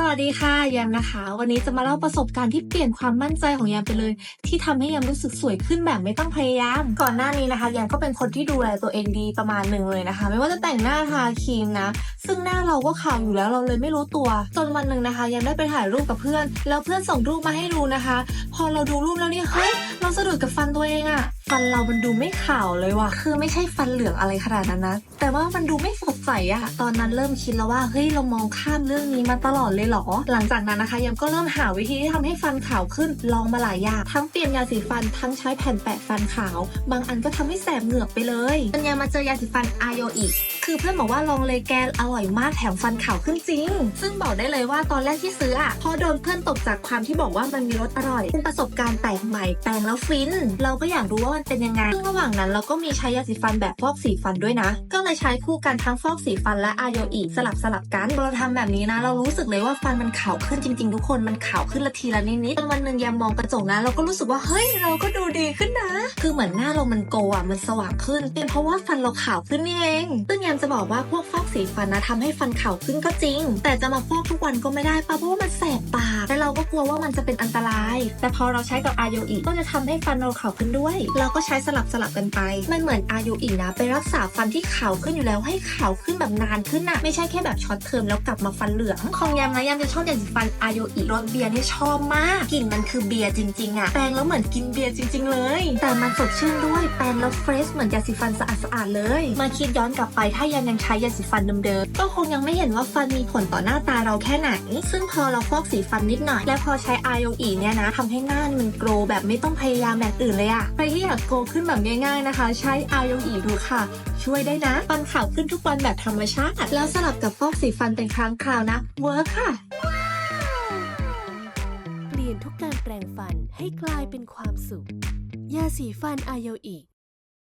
สวัสดีค่ะแยมนะคะ วันนี้จะมาเล่าประสบการณ์ที่เปลี่ยนความมั่นใจของแยมไปเลย ที่ทำให้แยมรู้สึกสวยขึ้นแบบไม่ต้องพยายาม ก่อนหน้านี้นะคะแยมก็เป็นคนที่ดูแลตัวเองดีประมาณหนึ่งเลยนะคะ ไม่ว่าจะแต่งหน้าทาครีมนะ ซึ่งหน้าเราก็ขาวอยู่แล้วเราเลยไม่รู้ตัว จนวันหนึ่งนะคะแยมได้ไปถ่ายรูปกับเพื่อน แล้วเพื่อนส่งรูปมาให้ดูนะคะ พอเราดูรูปแล้วเนี่ยเฮ้ยเราสะดุดกับฟันตัวเองอะ ฟันเรามันดูไม่ขาวเลยว่ะ คือไม่ใช่ฟันเหลืองอะไรขนาดนั้นนะ แต่ว่ามันดูไม่สดใสอะตอนนั้นเริ่มคิดแล้วว่า เฮ้ย เรามองข้ามเรื่องนี้มาตลอดเลยเหรอ หลังจากนั้นนะคะยมก็เริ่มหาวิธีที่ทำให้ฟันขาวขึ้น ลองมาหลายอย่าง ทั้งเปลี่ยนยาสีฟัน ทั้งใช้แผ่นแปะฟันขาว บางอันก็ทำให้แสบเหงือกไปเลยจนยามมาเจอยาสีฟันไอโออีก คือเพื่อนบอกว่าลองเลยแกนอร่อยมากแถมฟันขาวขึ้นจริง ซึ่งบอกได้เลยว่าตอนแรกที่ซื้ออะพอโดนเพื่อนตกจากความที่บอกว่ามันมีรสอร่อย เป็นประสบการณ์แปลกใหม่แปลงแล้วฟิน เราก็อยากรู้ว่ามันเป็นยังไง ซึ่งระหว่างนั้นเราก็มีใช้ยาสีฟันแบบฟอกสีฟันด้วยนะ ก็เลยใช้คู่กันทั้งฟอกสีฟันและอาโยอีสลับสลับกันพอเราทำแบบนี้นะ เรารู้สึกเลยว่าฟันมันขาวขึ้นจริง ๆ ทุกคน มันขาวขึ้นละทีละนิดๆจนวันหนึ่งยามมองกระจกนะเราก็รู้สึกว่าเฮ้ยเราก็ดูดีขึ้นนะ คือเหมือนหน้าเรามันโกอะมันสว่างขึ้น เป็นเพราะว่าฟันเราขาวขึ้นนี่เองซึ่งยามจะบอกว่าพวกฟอกสีฟันนะทำให้ฟันขาวขึ้นก็จริง แต่จะมาฟอกทุกวันก็ไม่ได้ปะเพราะว่ามันแสบปากและเราก็กลัวว่ามันจะเป็นอันตราย แต่พอเราใช้กับอาโยอีก็จะทำให้ฟันเราขาวขึ้นด้วยเราก็ใช้สลับสลับกันไป มันเหมือนอาโยอีกนะ ไปรักษาฟันที่ขาวขึ้นอยู่แล้วให้ขาวขึ้นแบบนานขึ้นนะไม่ใช่แค่แบบช็อตเทอมแล้วกลับมาฟันเหลืองของยามนะยามจะชอบยาสีฟันอาโยอีรสเบียร์นี่ชอบมากกลิ่นมันคือเบียร์จริงๆอะแปรงแล้วเหมือนกินเบียร์จริง ๆ เลย แต่มันสดชื่นด้วยแปรงแล้วเฟรชเหมือนยาสีฟันสะอาดๆเลย มาคิดย้อนกลับไปถ้ายามยังใช้ยาสีฟันเดิมๆก็คงยังไม่เห็นว่าฟันมีผลต่อหน้าตาเราแค่ไหน ซึ่งพอเราฟอกสีฟันนิดหน่อย และพอใช้อาโยอีเนี่ยนะทำให้หน้ามันโกรแบบไม่ต้องพยายามแบบอื่นเลยอะใครที่อยากโกขึ้นแบบง่ายๆนะคะ ใช้อายอีดูค่ะ ช่วยได้นะ ฟันขาวขึ้นทุกวันแบบธรรมชาติ แล้วสลับกับฟอกสีฟันเป็นครั้งคราวนะ เวิร์คค่ะ เปลี่ยนทุกการแปรงฟันให้กลายเป็นความสุข ยาสีฟันอายอี